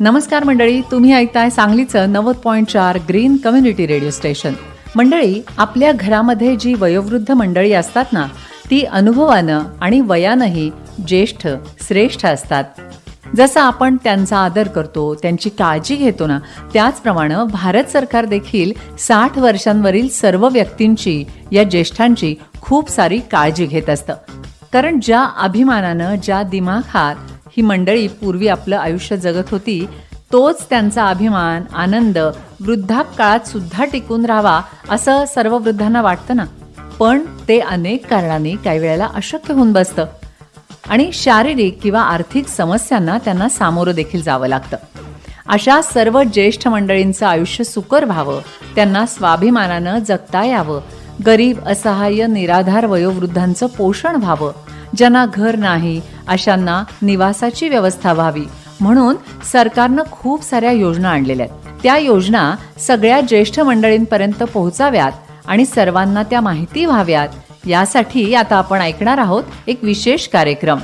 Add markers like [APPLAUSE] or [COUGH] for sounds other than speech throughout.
नमस्कार मंडळी तुम्ही ऐकताय सांगलीचं नव्वद पॉईंट चार ग्रीन कम्युनिटी रेडिओ स्टेशन. मंडळी आपल्या घरामध्ये जी वयोवृद्ध मंडळी असतात ना ती अनुभवानं आणि वयानंही ज्येष्ठ श्रेष्ठ असतात. जसं आपण त्यांचा आदर करतो त्यांची काळजी घेतो ना त्याचप्रमाणे भारत सरकार देखील साठ वर्षांवरील सर्व व्यक्तींची या ज्येष्ठांची खूप सारी काळजी घेत असतं. कारण ज्या अभिमानानं ज्या दिमाखात ही मंडळी पूर्वी आपलं आयुष्य जगत होती तोच त्यांचा अभिमान आनंद वृद्धापकाळात सुद्धा टिकून राहावा असं सर्व वृद्धांना वाटतं ना? पण ते अनेक कारणांनी काही वेळेला अशक्य होऊन बसतं. आणि शारीरिक किंवा आर्थिक समस्यांना त्यांना सामोरं देखील जावं लागतं. अशा सर्व ज्येष्ठ मंडळींचं आयुष्य सुकर व्हावं त्यांना स्वाभिमानानं जगता यावं गरीब असहाय्य निराधार वयोवृद्धांचं पोषण व्हावं ज्यांना घर नाही अशांना निवासाची व्यवस्था व्हावी. म्हणून सरकारनं खूप साऱ्या योजना आणलेल्या आहेत. त्या योजना सगळ्या ज्येष्ठ मंडळींपर्यंत पोहोचाव्यात आणि सर्वांना त्या माहिती व्हाव्यात. यासाठी आता आपण ऐकणार आहोत एक विशेष कार्यक्रम.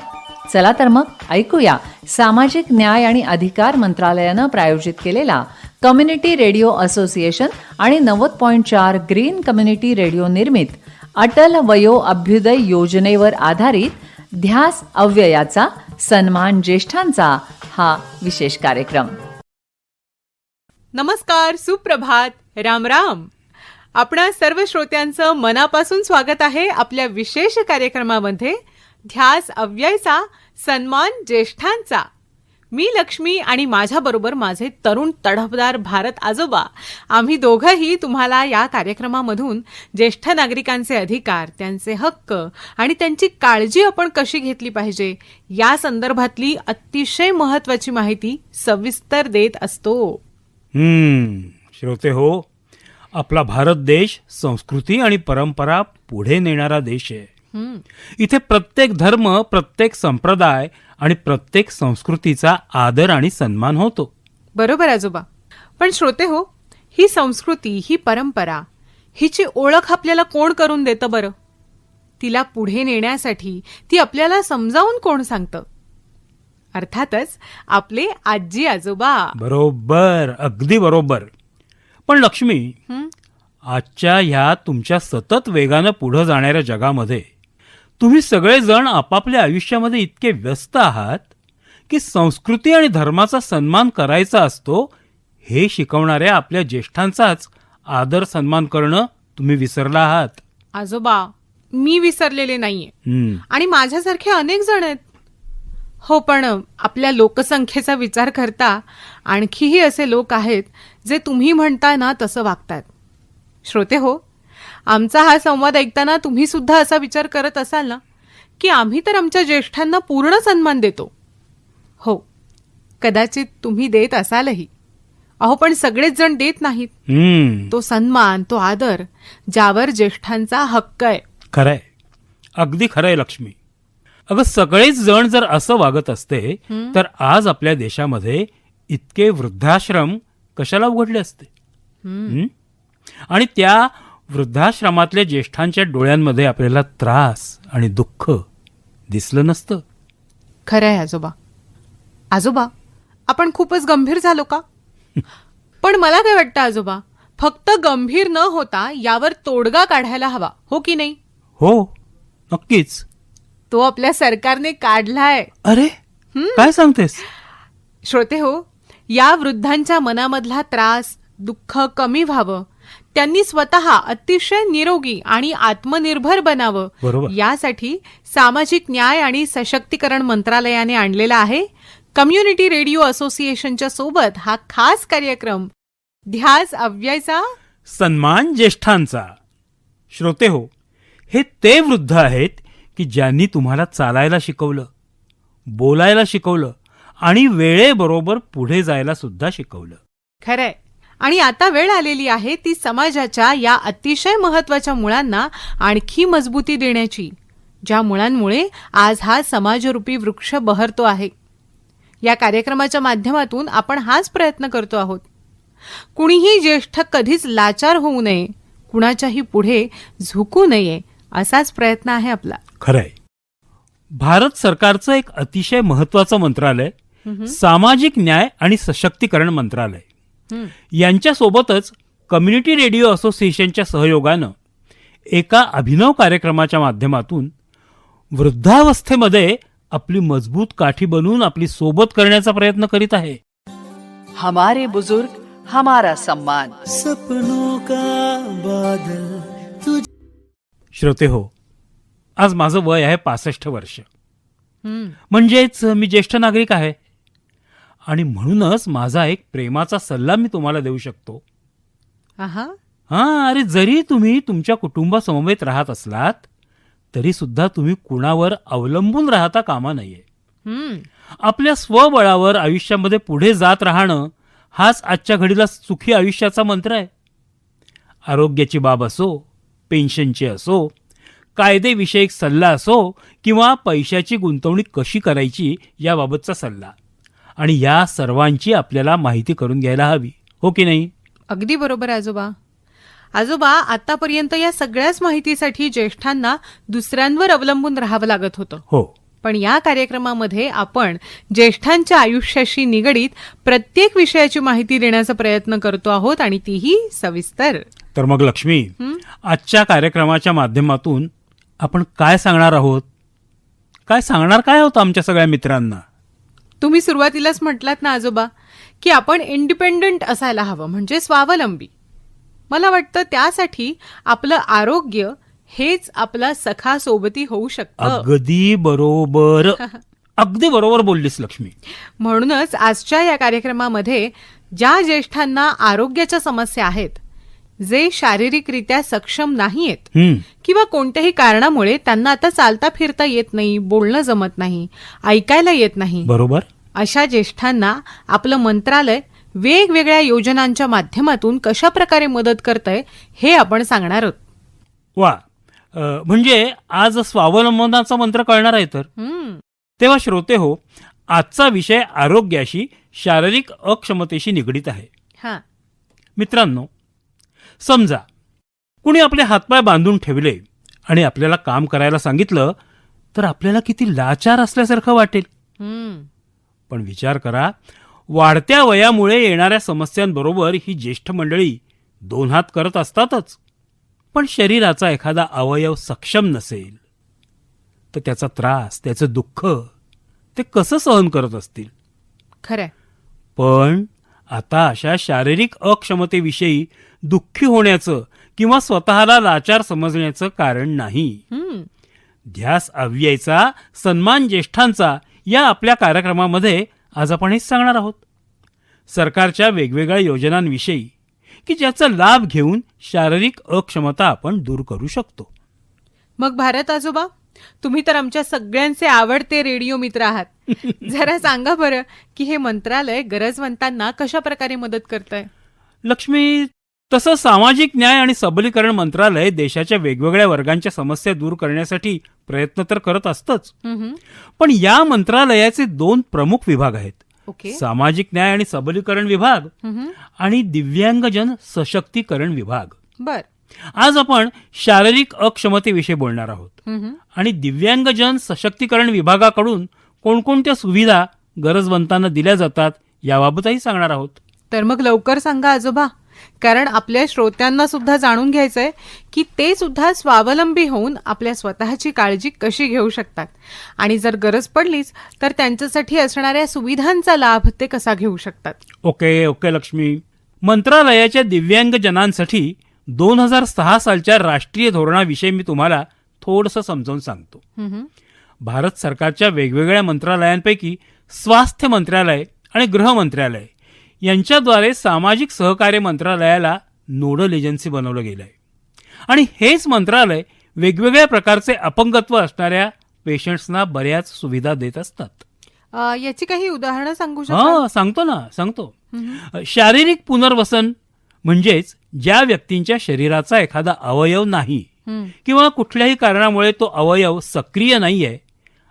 चला तर मग ऐकूया सामाजिक न्याय आणि अधिकार मंत्रालयानं प्रायोजित केलेला कम्युनिटी रेडिओ असोसिएशन आणि नव्वद पॉईंट चार ग्रीन कम्युनिटी रेडिओ निर्मित अटल वयो अभ्युदय योजनेवर आधारित ध्यास अव्ययाचा सन्मान ज्येष्ठांचा हा विशेष कार्यक्रम. नमस्कार सुप्रभात. राम राम. आपणा सर्व श्रोत्यांचं मनापासून स्वागत आहे आपल्या विशेष कार्यक्रमामध्ये. ध्यास अव्ययचा सन्मान ज्येष्ठांचा. मी लक्ष्मी आणि माझ्याबरोबर माझे तरुण तडफदार भारत आजोबा. आम्ही दोघंही तुम्हाला या कार्यक्रमामधून ज्येष्ठ नागरिकांचे अधिकार त्यांचे हक्क आणि त्यांची काळजी आपण कशी घेतली पाहिजे या संदर्भातली अतिशय महत्वाची माहिती सविस्तर देत असतो. हम्म श्रोते हो आपला भारत देश संस्कृती आणि परंपरा पुढे नेणारा देश आहे. इथे प्रत्येक धर्म प्रत्येक संप्रदाय आणि प्रत्येक संस्कृतीचा आदर आणि सन्मान होतो. बरोबर आजोबा. पण श्रोते हो ही संस्कृती ही परंपरा हिची ओळख आपल्याला कोण करून देतं बरं? तिला पुढे नेण्यासाठी ती आपल्याला समजावून कोण सांगतं? अर्थातच आपले आजी आजोबा. बरोबर अगदी बरोबर. पण लक्ष्मी? आजच्या ह्या तुमच्या सतत वेगानं पुढं जाणाऱ्या जगामध्ये तुम्ही सगळेजण आपापल्या आयुष्यामध्ये इतके व्यस्त आहात की संस्कृती आणि धर्माचा सन्मान करायचा असतो हे शिकवणाऱ्या आपल्या ज्येष्ठांचाच आदर सन्मान करणं तुम्ही विसरला आहात. आजोबा मी विसरलेले नाहीये. आणि माझ्यासारखे अनेक जण आहेत. हो पण आपल्या लोकसंख्येचा विचार करता आणखीही असे लोक आहेत जे तुम्ही म्हणताय ना तसं वागतात श्रोते हो आमचा हा संवाद ऐकताना तुम्ही सुद्धा असा विचार करत असाल ना की आम्ही तर आमच्या ज्येष्ठांना पूर्ण सन्मान देतो. हो कदाचित तुम्ही देत असालही. अहो पण सगळेच जण देत नाहीत. हम्म, तो सन्मान तो आदर ज्यावर ज्येष्ठांचा हक्क आहे. खरंय. अगदी खरंय लक्ष्मी. अगं सगळेच जण जर असं वागत असते तर आज आपल्या देशामध्ये इतके वृद्धाश्रम कशाला उघडले असते? हं? आणि त्या वृद्धाश्रमातल्या ज्येष्ठांच्या डोळ्यांमध्ये आपल्याला त्रास आणि दुःख दिसलं नसतं. खरं आहे आजोबा. आजोबा आपण खूपच गंभीर झालो का? पण मला काय वाटतं आजोबा फक्त गंभीर न होता यावर तोडगा काढायला हवा हो की नाही? हो नक्कीच. तो आपल्या सरकारने काढलाय. अरे काय सांगतेस? श्रोते हो या वृद्धांच्या मनामधला त्रास दुःख कमी व्हावं त्यांनी स्वतः अतिशय निरोगी आणि आत्मनिर्भर बनावं. बरोबर. यासाठी सामाजिक न्याय आणि सशक्तीकरण मंत्रालयाने आणलेला आहे. कम्युनिटी रेडिओ असोसिएशनच्या सोबत हा खास कार्यक्रम ध्यास अव्ययचा. सन्मान ज्येष्ठांचा. श्रोते हो हे ते वृद्ध आहेत की ज्यांनी तुम्हाला चालायला शिकवलं बोलायला शिकवलं आणि वेळेबरोबर पुढे जायला सुद्धा शिकवलं. खरंय. आणि आता वेळ आलेली आहे ती समाजाच्या या अतिशय महत्त्वाच्या मुळांना आणखी मजबूती देण्याची ज्या मुळांमुळे आज हा समाजरूपी वृक्ष बहरतो आहे. या कार्यक्रमाच्या माध्यमातून आपण हाच प्रयत्न करतो आहोत. कुणीही ज्येष्ठ कधीच लाचार होऊ नये कुणाच्याही पुढे झुकू नये असाच प्रयत्न आहे आपला. खरंय. भारत सरकारचं एक अतिशय महत्वाचं मंत्रालय सामाजिक न्याय आणि सशक्तीकरण मंत्रालय. यांच्यासोबतच कम्युनिटी रेडिओ असोसिएशनच्या सहयोगानं एका अभिनव कार्यक्रमाच्या माध्यमातून वृद्धावस्थेमध्ये आपली मजबूत काठी बनवून आपली सोबत करण्याचा प्रयत्न करीत आहे. हमारे बुजुर्ग हमारा सम्मान. सपनों का बादल श्रोते हो आज माझं वय आहे पासष्ट वर्ष. म्हणजेच मी ज्येष्ठ नागरिक आहे. आणि म्हणूनच माझा एक प्रेमाचा सल्ला मी तुम्हाला देऊ शकतो. आहा. हां अरे जरी तुम्ही तुमच्या कुटुंबासमवेत राहत असलात तरी सुद्धा तुम्ही कुणावर अवलंबून राहता कामा नये. आपल्या स्वबळावर आयुष्यामध्ये पुढे जात राहणं हाच आजच्या घडीला सुखी आयुष्याचा मंत्र आहे. आरोग्याची बाब असो पेन्शनची असो कायदेविषयक सल्ला असो किंवा पैशाची गुंतवणूक कशी करायची याबाबतचा सल्ला. आणि या सर्वांची आपल्याला माहिती करून घ्यायला हवी. हो की नाही? अगदी बरोबर आजोबा. आजोबा आतापर्यंत या सगळ्याच माहितीसाठी ज्येष्ठांना दुसऱ्यांवर अवलंबून राहावं लागत होतं. हो. पण या कार्यक्रमामध्ये आपण ज्येष्ठांच्या आयुष्याशी निगडीत प्रत्येक विषयाची माहिती देण्याचा प्रयत्न करतो आहोत आणि तीही सविस्तर. तर मग लक्ष्मी आजच्या कार्यक्रमाच्या माध्यमातून आपण काय सांगणार आहोत? काय सांगणार काय आहोत आमच्या सगळ्या मित्रांना? तुम्ही सुरुवातीलाच म्हटलात ना आजोबा की आपण इंडिपेंडंट असायला हवं म्हणजे स्वावलंबी. मला वाटतं त्यासाठी आपलं आरोग्य हेच आपला सखा सोबती होऊ शकतं. अगदी बरोबर. [LAUGHS] अगदी बरोबर बोललीस लक्ष्मी. म्हणूनच आजच्या या कार्यक्रमामध्ये ज्या ज्येष्ठांना आरोग्याच्या समस्या आहेत जे शारीरिकरित्या सक्षम नाहीयेत किंवा कोणत्याही कारणामुळे त्यांना आता चालता फिरता येत नाही बोलणं जमत नाही ऐकायला येत नाही. बरोबर. अशा ज्येष्ठांना आपलं मंत्रालय वेगवेगळ्या योजनांच्या माध्यमातून कशा प्रकारे मदत करतंय हे आपण सांगणार आहोत. वा. म्हणजे आज स्वावलंबनाचा मंत्र कळणार आहे तर? हम्म, तेव्हा श्रोते हो आजचा विषय आरोग्याशी शारीरिक अक्षमतेशी निगडीत आहे. हा. मित्रांनो समजा कुणी आपले हातपाय बांधून ठेवले आणि आपल्याला काम करायला सांगितलं तर आपल्याला किती लाचार असल्यासारखं वाटेल. पण विचार करा वाढत्या वयामुळे येणाऱ्या समस्यांबरोबर ही ज्येष्ठ मंडळी दोन हात करत असतातच. पण शरीराचा एखादा अवयव सक्षम नसेल तर त्याचा त्रास त्याचं दुःख ते कसं सहन करत असतील? खरंय. पण आता अशा शारीरिक अक्षमतेविषयी दुःखी होण्याचं किंवा स्वतःला लाचार समजण्याचं कारण नाही. ध्यास अव्ययचा सन्मान ज्येष्ठांचा या आपल्या कार्यक्रमामध्ये आज आपण हेच सांगणार आहोत. सरकारच्या वेगवेगळ्या योजनांविषयी की ज्याचा लाभ घेऊन शारीरिक अक्षमता आपण दूर करू शकतो. मग भारत आजोबा तुम्ही तर आमच्या सगळ्यांचे आवडते रेडिओ मित्र आहात. [LAUGHS] जरा सांगा बरं की हे मंत्रालय गरजवंतांना कशा प्रकारे मदत करतंय? लक्ष्मी तसं सामाजिक न्याय आणि सबलीकरण मंत्रालय देशाच्या वेगवेगळ्या वर्गांच्या समस्या दूर करण्यासाठी प्रयत्न तर करत असतंच. पण या मंत्रालयाचे दोन प्रमुख विभाग आहेत. ओके. सामाजिक न्याय आणि सबलीकरण विभाग आणि दिव्यांगजन सशक्तीकरण विभाग. बर. आज आपण शारीरिक अक्षमतेविषयी बोलणार आहोत. आणि दिव्यांगजन सशक्तीकरण विभागाकडून कोणकोणत्या सुविधा गरजवंतांना दिल्या जातात याबाबतही सांगणार आहोत. तर मग लवकर सांगा आजोबा. कारण आपल्या श्रोत्यांना सुद्धा जाणून घ्यायचंय की ते सुद्धा स्वावलंबी होऊन आपल्या स्वतःची काळजी कशी घेऊ शकतात. आणि जर गरज पडलीच तर त्यांच्यासाठी असणाऱ्या सुविधांचा लाभ ते कसा घेऊ शकतात. Okay okay Lakshmi. मंत्रालयाच्या दिव्यांगजनांसाठी दोन हजार सहा सालच्या राष्ट्रीय धोरणाविषयी मी तुम्हाला थोडंसं समजावून सांगतो. भारत सरकारच्या वेगवेगळ्या मंत्रालयांपैकी स्वास्थ्य मंत्रालय आणि गृह मंत्रालय यांच्याद्वारे सामाजिक सहकार्य मंत्रालयाला नोडल एजन्सी बनवलं गेलं आहे आणि हेच मंत्रालय वेगवेगळ्या प्रकारचे अपंगत्व असणाऱ्या पेशंट्सना बऱ्याच सुविधा देत असतात. याची काही उदाहरणं सांगू शकाल? हा सांगतो ना सांगतो. शारीरिक पुनर्वसन म्हणजेच ज्या व्यक्तींच्या शरीराचा एखादा अवयव नाही किंवा कुठल्याही कारणामुळे तो अवयव सक्रिय नाहीये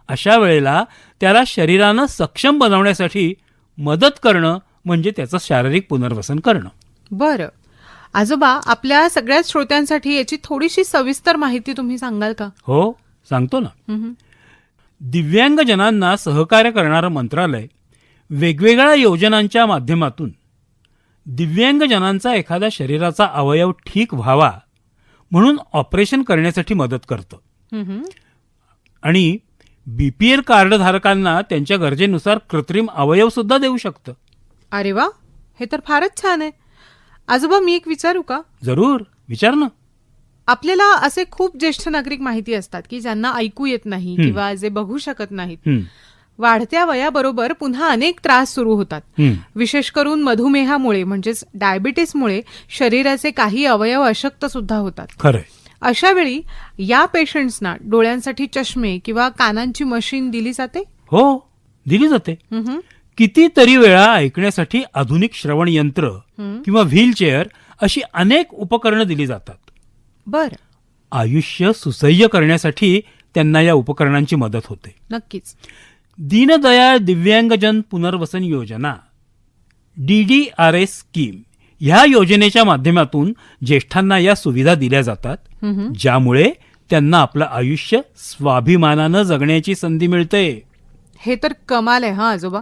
अशा वेळेला त्याला शरीरानं सक्षम बनवण्यासाठी मदत करणं म्हणजे त्याचं शारीरिक पुनर्वसन करणं. बरं. आजोबा आपल्या सगळ्या श्रोत्यांसाठी याची थोडीशी सविस्तर माहिती तुम्ही सांगाल का? हो सांगतो ना. दिव्यांगजनांना सहकार्य करणारं मंत्रालय वेगवेगळ्या योजनांच्या माध्यमातून दिव्यांगजनांचा एखादा शरीराचा अवयव ठीक व्हावा म्हणून ऑपरेशन करण्यासाठी मदत करतं. आणि बी पी एल कार्डधारकांना त्यांच्या गरजेनुसार कृत्रिम अवयव सुद्धा देऊ शकतं. अरे वा हे तर फारच छान आहे. आजोबा मी एक विचारू का? जरूर विचार ना. आपल्याला असे खूप ज्येष्ठ नागरिक माहिती असतात की ज्यांना ऐकू येत नाही. किंवा जे बघू शकत नाहीत. वाढत्या वयाबरोबर पुन्हा अनेक त्रास सुरू होतात. विशेष करून मधुमेहामुळे म्हणजेच डायबिटीसमुळे शरीराचे काही अवयव अशक्त सुद्धा होतात. खरंय. अशा वेळी या पेशंट्सना डोळ्यांसाठी चष्मे किंवा कानांची मशीन दिली जाते? हो दिली जाते. हम्म. कितीतरी वेळा ऐकण्यासाठी आधुनिक श्रवण यंत्र किंवा व्हीलचेअर अशी अनेक उपकरणं दिली जातात. बर. आयुष्य सुसह्य करण्यासाठी त्यांना या उपकरणांची मदत होते. नक्कीच. दीनदयाळ दिव्यांगजन पुनर्वसन योजना D D R S scheme ह्या योजनेच्या माध्यमातून ज्येष्ठांना या सुविधा दिल्या जातात ज्यामुळे त्यांना आपलं आयुष्य स्वाभिमानानं जगण्याची संधी मिळते. हे तर कमाल आहे हा आजोबा.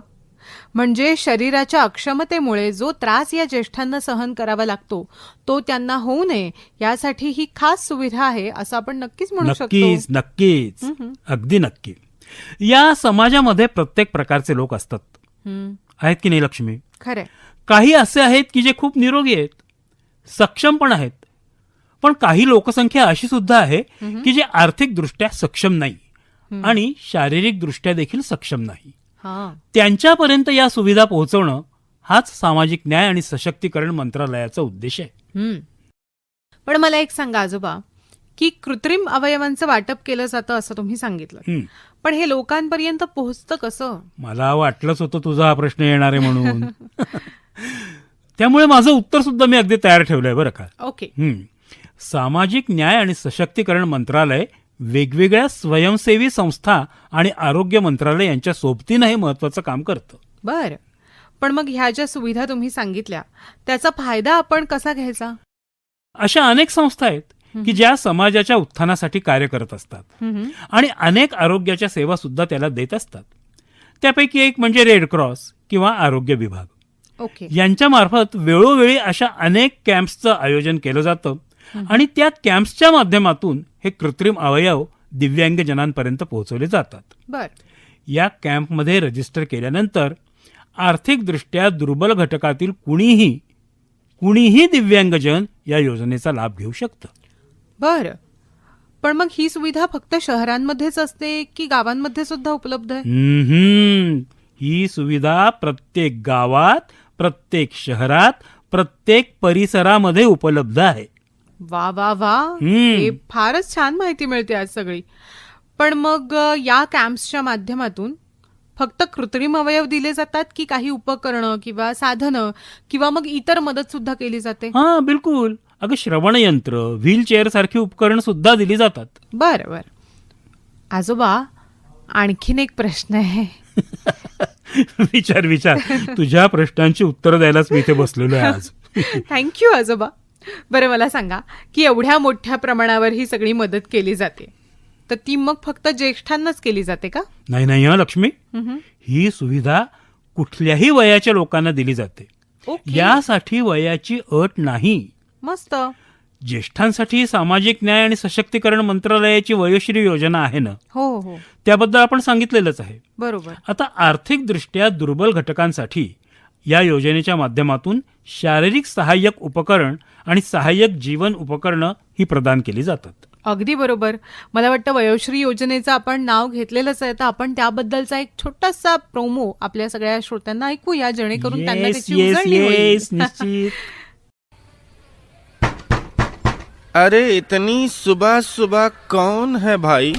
म्हणजे शरीराच्या अक्षमतेमुळे जो त्रास या ज्येष्ठांना सहन करावा लागतो तो त्यांना होऊ नये यासाठी ही खास सुविधा आहे असं आपण नक्कीच म्हणू नक्कीच शकतो नक्कीच अगदी नक्की. या समाजामध्ये प्रत्येक प्रकारचे लोक असतात. आहेत की नाही लक्ष्मी? खरंय. काही असे आहेत की जे खूप निरोगी आहेत सक्षम पण आहेत. पण काही लोकसंख्या अशी सुद्धा आहे की जे आर्थिकदृष्ट्या सक्षम नाही आणि शारीरिकदृष्ट्या देखील सक्षम नाही. त्यांच्यापर्यंत या सुविधा पोहोचवणं हाच सामाजिक न्याय आणि सशक्तीकरण मंत्रालयाचा उद्देश आहे. पण मला एक सांगा आजोबा. की कृत्रिम अवयवांचं वाटप केलं जातं असं तुम्ही सांगितलं. पण हे लोकांपर्यंत पोहोचतं कसं? मला वाटलंच होतं तुझा हा प्रश्न येणार आहे म्हणून. [LAUGHS] त्यामुळे माझं उत्तर सुद्धा मी अगदी तयार ठेवलंय बरं का. ओके. सामाजिक न्याय आणि सशक्तीकरण मंत्रालय वेगवेगळ्या स्वयंसेवी संस्था आणि आरोग्य मंत्रालय यांच्या सोबतीनं हे महत्वाचं काम करतं. बर. पण मग ह्या ज्या सुविधा तुम्ही सांगितल्या त्याचा फायदा आपण कसा घ्यायचा? अशा अनेक संस्था आहेत. की ज्या समाजाच्या उत्थानासाठी कार्य करत असतात. आणि अनेक आरोग्याच्या सेवा सुद्धा त्याला देत असतात. त्यापैकी एक म्हणजे रेड क्रॉस किंवा आरोग्य विभाग. ओके. यांच्या मार्फत वेळोवेळी अशा अनेक कॅम्प्सचं आयोजन केलं जातं. आणि त्या कॅम्प्सच्या माध्यमातून हे कृत्रिम अवयव दिव्यांगजनांपर्यंत पोहोचवले जातात. या कॅम्पमध्ये रजिस्टर केल्यानंतर आर्थिकदृष्ट्या दुर्बल घटकातील कुणीही कुणीही दिव्यांगजन या योजनेचा लाभ घेऊ शकतं. बर. पण मग ही सुविधा फक्त शहरांमध्येच असते की गावांमध्ये सुद्धा उपलब्ध आहे? हम्म. ही सुविधा प्रत्येक गावात प्रत्येक शहरात प्रत्येक परिसरामध्ये उपलब्ध आहे. वा वा वा. हम्म. हे फारच छान माहिती मिळते आज सगळी. पण मग अ, या कॅम्प्सच्या माध्यमातून फक्त कृत्रिम अवयव दिले जातात की काही उपकरणं किंवा साधनं किंवा मग इतर मदत सुद्धा केली जाते? हा बिलकुल. अगं श्रवणयंत्र व्हीलचेअर सारखी उपकरण सुद्धा दिली जातात. बर बर. आजोबा आणखीन एक प्रश्न आहे. [LAUGHS] विचार विचार. तुझ्या प्रश्नांची उत्तर द्यायलाच मी इथे बसलेलो आहे आज. [LAUGHS] थँक्यू आजोबा. बरं मला सांगा की एवढ्या मोठ्या प्रमाणावर ही सगळी मदत केली जाते. तर ती मग फक्त ज्येष्ठांनाच केली जाते का? नाही नाही हा लक्ष्मी. ही सुविधा कुठल्याही वयाच्या लोकांना दिली जाते. ओके. यासाठी वयाची अट नाही. मस्त. ज्येष्ठांसाठी सामाजिक न्याय आणि सशक्तीकरण मंत्रालयाची वयोश्री योजना आहे ना? हो हो. त्याबद्दल आपण सांगितलेलंच आहे. बरोबर. आता आर्थिकदृष्ट्या दुर्बल घटकांसाठी या योजनेच्या माध्यमातून शारीरिक सहाय्यक उपकरण आणि सहाय्यक जीवन उपकरणं ही प्रदान केली जातात. अगदी बरोबर. मला वाटतं वयोश्री योजनेचं आपण नाव घेतलेलंच आहे. तर आपण त्याबद्दलचा एक छोटासा प्रोमो आपल्या सगळ्या श्रोत्यांना ऐकूया जेणेकरून त्यांना Yes, त्याची yes, उजळणी yes, होईल निश्चित. [LAUGHS] अरे इतनी सुबह सुबह कौन है भाई?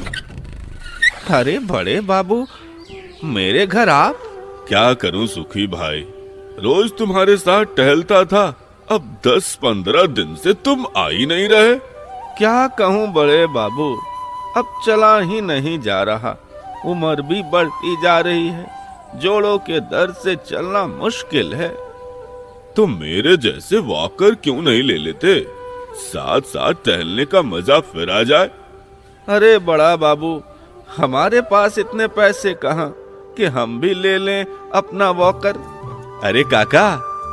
अरे बड़े बाबू मेरे घर आप? क्या करूँ सुखी भाई? रोज तुम्हारे साथ टहलता था अब दस पंद्रह दिन से तुम आई नहीं रहे। क्या कहूँ बड़े बाबू अब चला ही नहीं जा रहा। उम्र भी बढ़ती जा रही है जोड़ों के दर्द से चलना मुश्किल है। तो मेरे जैसे वॉकर क्यों नहीं ले लेते? साथ साथ टहलने का मज़ा फिर आ जाए। अरे बड़ा बाबू, हमारे पास इतने पैसे कहाँ कि हम भी ले लें अपना वॉकर? अरे काका,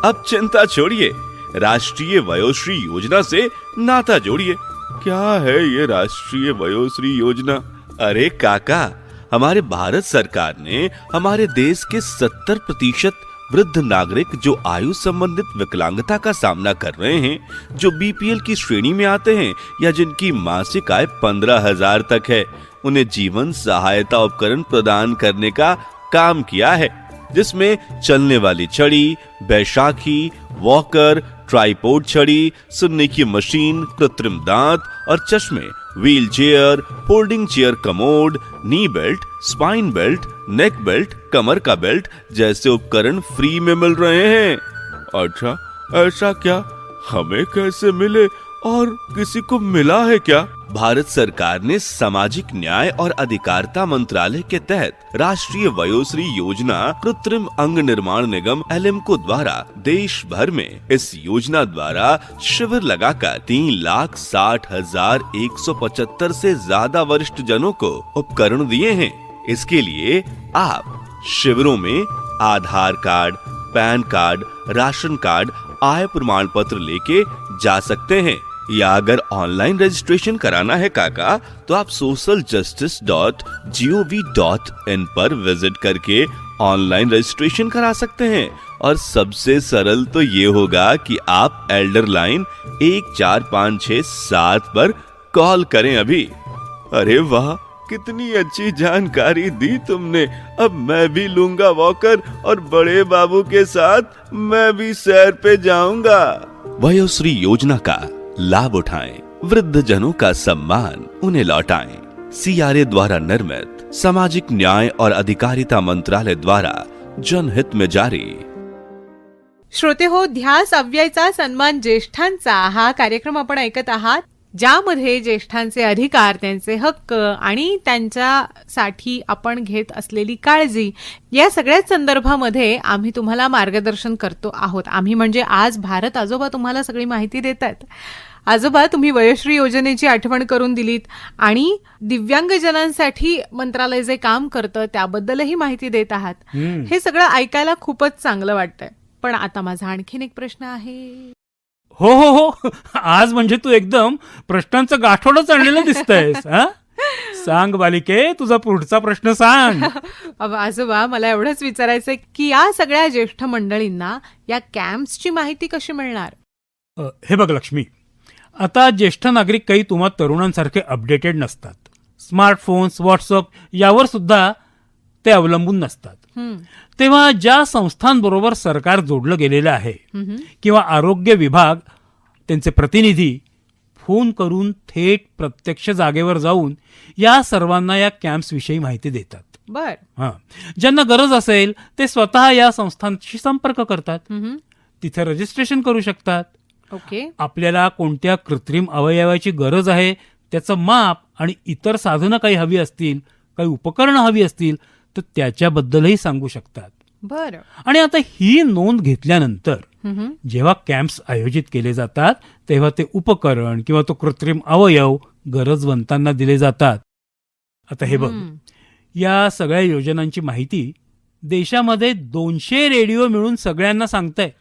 अब चिंता छोड़िए। राष्ट्रीय वयोश्री योजना से नाता जोड़िए। क्या है ये राष्ट्रीय वयोश्री योजना? अरे काका, हमारे भारत सरकार ने हमारे देश के 70 प्रतिशत वृद्ध नागरिक जो आयु संबंधित विकलांगता का सामना कर रहे हैं, जो बीपीएल की श्रेणी में आते हैं या जिनकी मासिक आय पंद्रह हज़ार तक है, उन्हें जीवन सहायता उपकरण प्रदान करने का काम किया है, जिसमें चलने वाली छड़ी बैशाखी वॉकर ट्राइपोर्ड छड़ी, सुनने की मशीन, कृत्रिम दांत और चश्मे wheelchair folding chair commode, knee belt, spine belt neck belt कमर का बेल्ट जैसे उपकरण फ्री में मिल रहे हैं। अच्छा ऐसा क्या? हमें कैसे मिले? और किसी को मिला है क्या? भारत सरकार ने सामाजिक न्याय और अधिकारिता मंत्रालय के तहत राष्ट्रीय वयोश्री योजना, कृत्रिम अंग निर्माण निगम एलएम को द्वारा देश भर में इस योजना द्वारा शिविर लगाकर तीन लाख साठ हज़ार एक सौ पचहत्तर ऐसी ज़्यादा वरिष्ठ जनों को उपकरण दिए हैं। इसके लिए आप शिविरों में Aadhaar card, pan card, ration card, I प्रमाण पत्र लेके जा सकते हैं। या अगर ऑनलाइन रजिस्ट्रेशन कराना है काका तो आप social justice dot G O V dot in per visit करके ऑनलाइन रजिस्ट्रेशन करा सकते हैं। और सबसे सरल तो ये होगा कि आप एल्डर लाइन एक चार पाँच छः सात पर कॉल करें अभी। अरे वाह! कितनी अच्छी जानकारी दी तुमने। अब मैं भी लूंगा वॉकर और बड़े बाबू के साथ मैं भी सैर पे जाऊंगा। वयोश्री योजना का लाभ उठाएं वृद्ध जनों का सम्मान उन्हें लौटाएं। सीआरए द्वारा निर्मित सामाजिक न्याय और अधिकारिता मंत्रालय द्वारा जनहित में जारी। श्रोते हो ध्यास अव्ययचा सन्मान ज्येष्ठांचा हा कार्यक्रम आपण ऐकत आहात. ज्यामध्ये ज्येष्ठांचे अधिकार त्यांचे हक्क आणि त्यांच्यासाठी आपण घेत असलेली काळजी या सगळ्याच संदर्भामध्ये आम्ही तुम्हाला मार्गदर्शन करतो आहोत. आम्ही म्हणजे आज भारत आजोबा तुम्हाला सगळी माहिती देतात आजोबा तुम्ही वयोश्री योजनेची आठवण करून दिलीत आणि दिव्यांगजनांसाठी मंत्रालय जे काम करतं त्याबद्दलही माहिती देत आहात. हे सगळं ऐकायला खूपच चांगलं वाटतंय. पण आता माझा आणखीन एक प्रश्न आहे. हो हो हो. आज म्हणजे तू एकदम प्रश्नांचं गाठोडच आणलेलं दिसतंयस हा? सांग बालिके तुझा पुढचा प्रश्न सांग. आजोबा मला एवढंच विचारायचंय की या सगळ्या ज्येष्ठ मंडळींना या कॅम्प्सची माहिती कशी मिळणार? अ, हे बघ लक्ष्मी आता ज्येष्ठ नागरिक काही तुम्हा तरुणांसारखे अपडेटेड नसतात. स्मार्टफोन्स व्हॉट्सअप यावर सुद्धा ते अवलंबून नसतात. तेव्हा ज्या संस्थांबरोबर सरकार जोडलं गेलेलं आहे. किंवा आरोग्य विभाग त्यांचे प्रतिनिधी फोन करून थेट प्रत्यक्ष जागेवर जाऊन या सर्वांना या कॅम्प्सविषयी माहिती देतात. बर. हां. ज्यांना गरज असेल ते स्वतः या संस्थांशी संपर्क करतात. तिथे रजिस्ट्रेशन करू शकतात. ओके. आपल्याला कोणत्या कृत्रिम अवयवाची गरज आहे त्याचं माप आणि इतर साधनं काही हवी असतील काही उपकरणं हवी असतील तर त्याच्याबद्दलही सांगू शकतात. बर. आणि आता ही नोंद घेतल्यानंतर जेव्हा कॅम्प्स आयोजित केले जातात तेव्हा ते उपकरण किंवा तो कृत्रिम अवयव गरजवंतांना दिले जातात. आता हे बघ. या सगळ्या योजनांची माहिती देशामध्ये दोनशे रेडिओ मिळून सगळ्यांना सांगताय.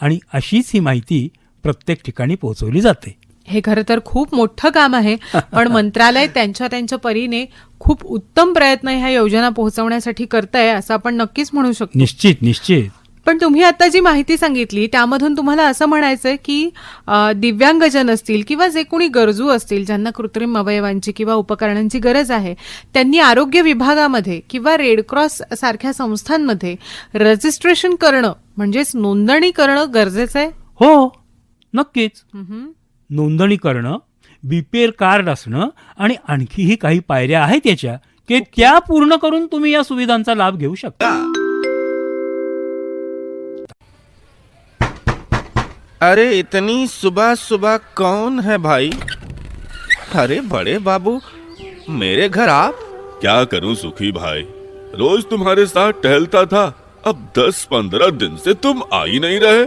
आणि अशीच ही माहिती प्रत्येक ठिकाणी पोहोचवली जाते. हे खरं तर खूप मोठं काम आहे. [LAUGHS] पण मंत्रालय त्यांच्या त्यांच्या परीने खूप उत्तम प्रयत्न ह्या योजना पोहोचवण्यासाठी करतंय असं आपण नक्कीच म्हणू शकतो. निश्चित निश्चित. पण तुम्ही आता जी माहिती सांगितली त्यामधून तुम्हाला असं म्हणायचंय की दिव्यांगजन असतील किंवा जे कोणी गरजू असतील ज्यांना कृत्रिम अवयवांची किंवा उपकरणांची गरज आहे त्यांनी आरोग्य विभागामध्ये किंवा रेडक्रॉस सारख्या संस्थांमध्ये रजिस्ट्रेशन करणं म्हणजेच नोंदणी करणं गरजेचं आहे? हो नक्कीच. नोंदणी करणं बीपीएल कार्ड असणं आणि आणखीही काही पायऱ्या आहेत याच्या की त्या पूर्ण करून तुम्ही या सुविधांचा लाभ घेऊ शकता. अरे इतनी सुबह सुबह कौन है भाई? अरे बड़े बाबू मेरे घर आप? क्या करूं सुखी भाई? रोज तुम्हारे साथ टहलता था अब दस पंद्रह दिन से तुम आ ही नहीं रहे।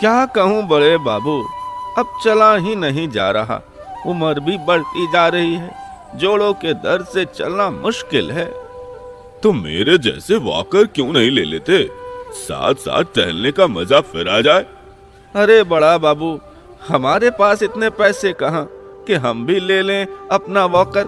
क्या कहूँ बड़े बाबू? अब चला ही नहीं जा रहा। उम्र भी बढ़ती जा रही है। जोड़ों के दर्द से चलना मुश्किल है। तो मेरे जैसे वॉकर क्यों नहीं ले लेते? साथ साथ टहलने का मज़ा फिर आ जाए। अरे बड़ा बाबू हमारे पास इतने पैसे कहाँ? कि हम भी ले लें अपना वॉकर।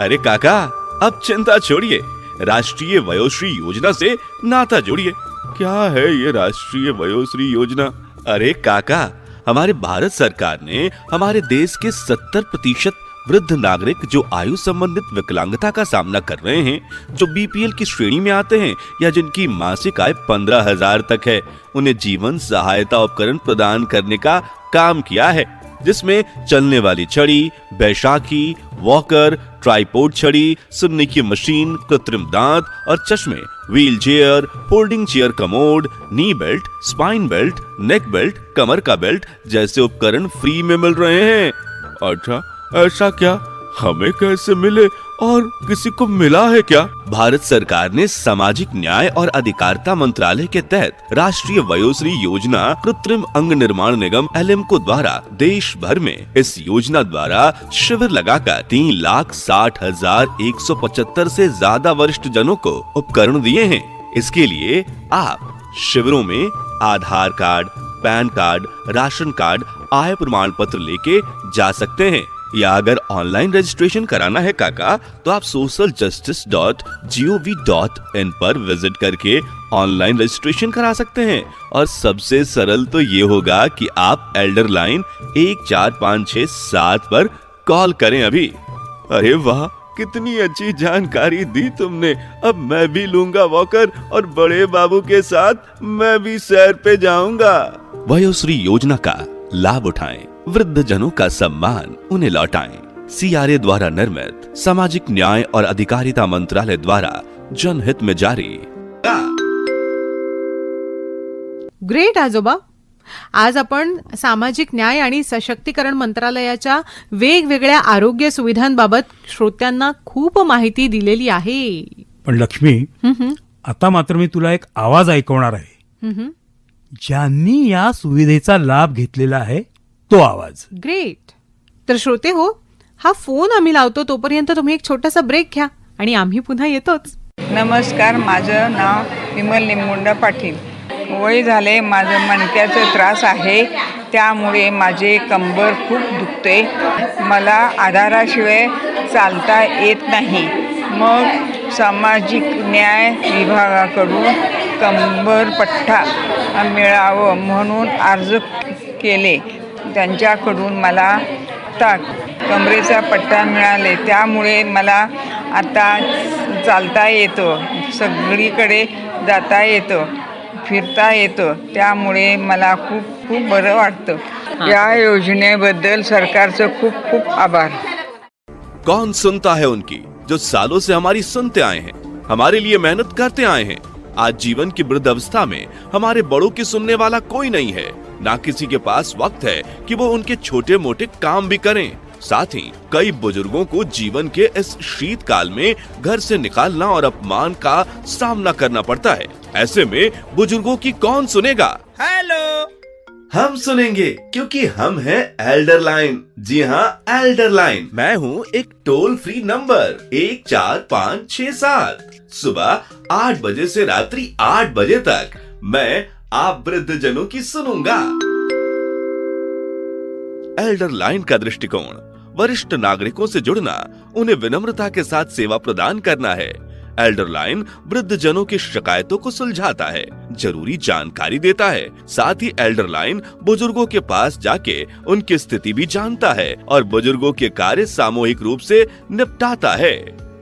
अरे काका अब चिंता छोड़िए। राष्ट्रीय वयोश्री योजना से नाता जोड़िए। क्या है ये राष्ट्रीय वयोश्री योजना? अरे काका हमारे भारत सरकार ने हमारे देश के 70 प्रतिशत वृद्ध नागरिक जो आयु संबंधित विकलांगता का सामना कर रहे हैं, जो बीपीएल की श्रेणी में आते हैं या जिनकी मासिक आय पंद्रह हज़ार तक है, उन्हें जीवन सहायता उपकरण प्रदान करने का काम किया है। जिसमें चलने वाली छड़ी बैशाखी वॉकर ट्राईपोर्ट छड़ी, सुनने की मशीन, कृत्रिम दांत और चश्मे, wheelchair, folding chair commode knee belt, spine belt, neck belt, कमर का बेल्ट जैसे उपकरण फ्री में मिल रहे हैं। अच्छा ऐसा क्या? हमें कैसे मिले? और किसी को मिला है क्या? भारत सरकार ने सामाजिक न्याय और अधिकारिता मंत्रालय के तहत राष्ट्रीय वयोश्री योजना कृत्रिम अंग निर्माण निगम, एलएम को द्वारा देश भर में इस योजना द्वारा शिविर लगाकर तीन लाख साठ हज़ार एक सौ पचहत्तर ऐसी ज़्यादा वरिष्ठ जनों को उपकरण दिए हैं। इसके लिए आप शिविरों में Aadhaar card, pan card, ration card, I प्रमाण पत्र लेके जा सकते हैं। या अगर ऑनलाइन रजिस्ट्रेशन कराना है काका तो आप social justice dot G O V dot in per visit करके ऑनलाइन रजिस्ट्रेशन करा सकते हैं। और सबसे सरल तो ये होगा कि आप एल्डर लाइन एक चार पाँच छः सात पर कॉल करें अभी। अरे वाह, कितनी अच्छी जानकारी दी तुमने। अब मैं भी लूँगा वॉकर और बड़े बाबू के साथ मैं भी सैर पे जाऊँगा। वयोश्री योजना का लाभ उठाएँ। वृद्ध जनों का सम्मान उन्हें लौटाएं। सीआरए द्वारा निर्मित सामाजिक न्याय और अधिकारिता मंत्रालय द्वारा जनहित में जारी। ग्रेट आजोबा। आज आपण सामाजिक न्याय आणि सशक्तीकरण मंत्रालयाच्या वेगवेगळ्या आरोग्य सुविधांबाबत श्रोत्यांना खूप माहिती दिलेली आहे. पण लक्ष्मी आता मात्र मी तुला एक आवाज ऐकवणार आहे. ज्यांनी या सुविधेचा लाभ घेतलेला आहे तो आवाज. ग्रेट तर श्रोते हो हा फोन आम्ही लावतो तोपर्यंत तुम्ही एक छोटासा ब्रेक घ्या आणि आम्ही पुन्हा येतोच. नमस्कार माझं नाव विमल निमगुंडा पाटील. वय झाले माझं मणक्याचा त्रास आहे त्यामुळे माझे कंबर खूप दुखते मला आधाराशिवाय चालता येत नाही. मग सामाजिक न्याय विभागाकडून कंबर पट्टा मिळावं म्हणून अर्ज केले. त्यांच्याकडून मला ता कमरेचा पट्टा मिळाले. त्यामुळे मला आता चालता येतं सगळीकडे जाता येतं फिरता येतं. त्यामुळे मला खूप खूप बरं वाटतं. या योजनेबद्दल सरकारचं खूप खूप आभार. कौन सुनता है उनकी जो सालों से हमारी सुनते आए हैं हमारे लिए मेहनत करते आए हैं। आज जीवन की वृद्ध अवस्था में हमारे बड़ों की सुनने वाला कोई नहीं है। ना किसी के पास वक्त है कि वो उनके छोटे मोटे काम भी करें। साथ ही कई बुज़ुर्गों को जीवन के इस शीतकाल में घर से निकालना और अपमान का सामना करना पड़ता है। ऐसे में बुज़ुर्गों की कौन सुनेगा? हेलो! हम सुनेंगे क्योंकि हम हैं एल्डर लाइन जी हाँ एल्डर लाइन मैं हूँ एक टोल फ्री नंबर एक चार पाँच छः सात। सुबह आठ बजे से रात्रि आठ बजे तक मैं आप वृद्ध जनों की सुनूँगा। एल्डर लाइन का दृष्टिकोण। वरिष्ठ नागरिकों से जुड़ना, उन्हें विनम्रता के साथ सेवा प्रदान करना है। एल्डर लाइन वृद्ध जनों की शिकायतों को सुलझाता है, ज़रूरी जानकारी देता है। साथ ही एल्डर लाइन बुज़ुर्गों के पास जाके उनकी स्थिति भी जानता है और बुज़ुर्गों के कार्य सामूहिक रूप से निपटाता है।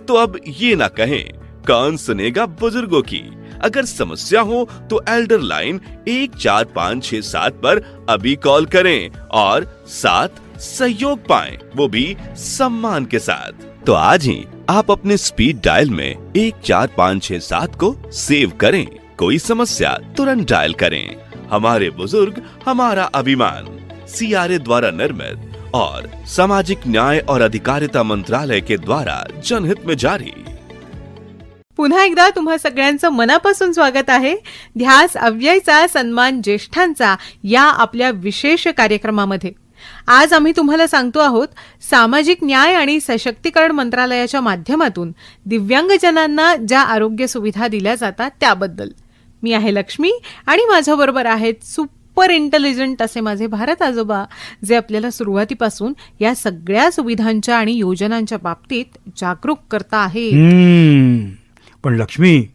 तो अब ये ना कहें, कौन सुनेगा बुज़ुर्गों की? अगर समस्या हो तो एल्डर लाइन एक चार पाँच छह सात पर अभी कॉल करें और साथ सहयोग पाएँ, वो भी सम्मान के साथ। तो आज ही आप अपने स्पीड डायल में एक चार पाँच छह सात को सेव करें। कोई समस्या तुरंत डायल करें। हमारे बुज़ुर्ग, हमारा अभिमान सीआरए द्वारा निर्मित और सामाजिक न्याय और अधिकारिता मंत्रालय के द्वारा जनहित में जारी। पुन्हा एकदा तुम्हा सगळ्यांचं मनापासून स्वागत आहे. ध्यास अव्ययचा सन्मान ज्येष्ठांचा या आपल्या विशेष कार्यक्रमामध्ये. आज आम्ही तुम्हाला सांगतो आहोत सामाजिक न्याय आणि सशक्तीकरण मंत्रालयाच्या माध्यमातून दिव्यांगजनांना ज्या आरोग्य सुविधा दिल्या जातात त्याबद्दल. मी आहे लक्ष्मी आणि माझ्याबरोबर आहेत सुपर इंटेलिजंट असे माझे भारत आजोबा जे आपल्याला सुरुवातीपासून या सगळ्या सुविधांच्या आणि योजनांच्या बाबतीत जागरूक करता आहेत. पण लक्ष्मी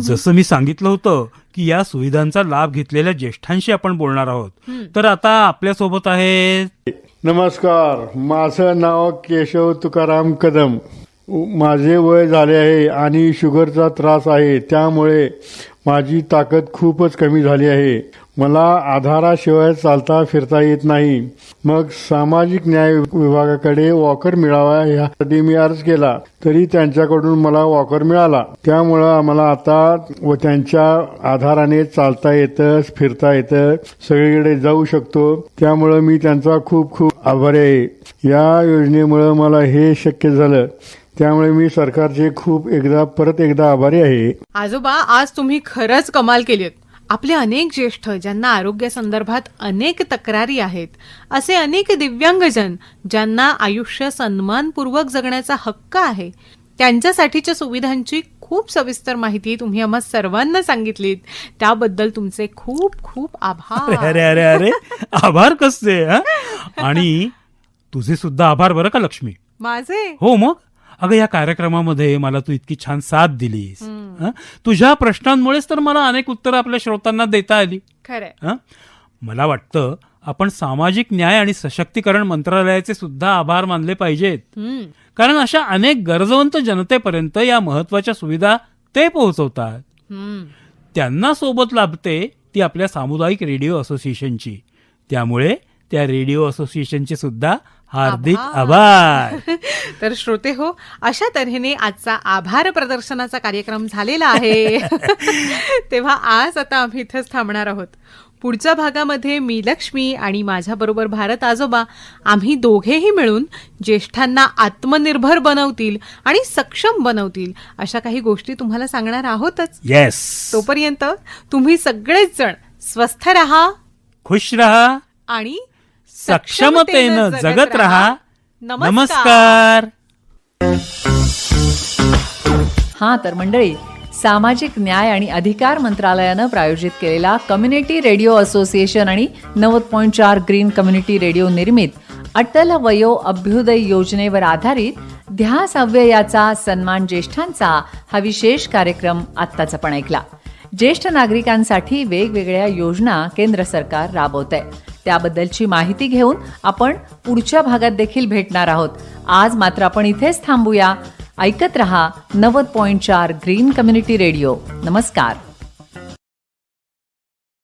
जसं मी सांगितलं होतं की या सुविधांचा लाभ घेतलेल्या ज्येष्ठांशी आपण बोलणार आहोत. तर आता आपल्यासोबत आहेत नमस्कार माझं नाव केशव तुकाराम कदम. माझे वय झाले आहे आणि शुगरचा त्रास आहे त्यामुळे माझी ताकद खूपच कमी झाली आहे. मला आधाराशिवाय चालता फिरता येत नाही. मग सामाजिक न्याय विभागाकडे वॉकर मिळावा यासाठी मी अर्ज केला. तरी त्यांच्याकडून मला वॉकर मिळाला. त्यामुळं मला आता व त्यांच्या आधाराने चालता येतं फिरता येतं सगळीकडे जाऊ शकतो. त्यामुळं मी त्यांचा खूप खूप आभारी आहे. या योजनेमुळं मला हे शक्य झालं. त्यामुळे मी सरकारचे खूप एकदा परत एकदा आभारी आहे. आजोबा आज तुम्ही खरंच कमाल केलीत. आपले अनेक ज्येष्ठ ज्यांना आरोग्यासंदर्भात अनेक तक्रारी आहेत असे अनेक दिव्यांगजन ज्यांना आयुष्य सन्मानपूर्वक जगण्याचा हक्क आहे त्यांच्यासाठीच्या सुविधांची खूप सविस्तर माहिती तुम्ही आम्हा सर्वांना सांगितलीत. त्याबद्दल तुमचे खूप खूप आभार. अरे अरे अरे आभार कसले हं? आणि तुझे सुद्धा आभार बरं का लक्ष्मी? माझे? हो मग? अगं या कार्यक्रमामध्ये मला तू इतकी छान साथ दिलीस. हं? तुझ्या प्रश्नांमुळेच तर मला अनेक उत्तरं आपल्या श्रोतांना देता आली. खरंय. हं? मला वाटतं आपण सामाजिक न्याय आणि सशक्तीकरण मंत्रालयाचे सुद्धा आभार मानले पाहिजेत. कारण अशा अनेक गरजवंत जनतेपर्यंत या महत्त्वाच्या सुविधा ते पोहोचवतात. त्यांना सोबत लाभते ती आपल्या सामुदायिक रेडिओ असोसिएशनची. त्यामुळे त्या रेडिओ असोसिएशनचे सुद्धा हार्दिक आभार. [LAUGHS] तर श्रोते हो अशा तऱ्हेने आजचा आभार प्रदर्शनाचा कार्यक्रम झालेला आहे. [LAUGHS] तेव्हा आज आता आम्ही इथेच थांबणार आहोत. पुढच्या भागामध्ये मी लक्ष्मी आणि माझ्याबरोबर भारत आजोबा आम्ही दोघेही मिळून ज्येष्ठांना आत्मनिर्भर बनवतील आणि सक्षम बनवतील अशा काही गोष्टी तुम्हाला सांगणार आहोतच. येस तोपर्यंत तुम्ही सगळेच जण स्वस्थ राहा खुश रहा. आणि सक्षमतेनं जगत राहा. नमस्कार. हां तर मंडळी सामाजिक न्याय आणि अधिकार मंत्रालयानं प्रायोजित केलेला कम्युनिटी रेडिओ असोसिएशन आणि नव्वद पॉईंट चार ग्रीन कम्युनिटी रेडिओ निर्मित अटल वयो अभ्युदय योजनेवर आधारित ध्यास अव्ययाचा सन्मान ज्येष्ठांचा हा विशेष कार्यक्रम आत्ताच आपण ऐकला. ज्येष्ठ नागरिकांसाठी वेगवेगळ्या योजना केंद्र सरकार राबवत आहे त्याबद्दलची माहिती घेऊन आपण पुढच्या भागात देखील भेटणार आहोत. आज मात्र आपण इथेच थांबूया. ऐकत रहा नव्वद पॉईंट चार ग्रीन कम्युनिटी रेडिओ. नमस्कार.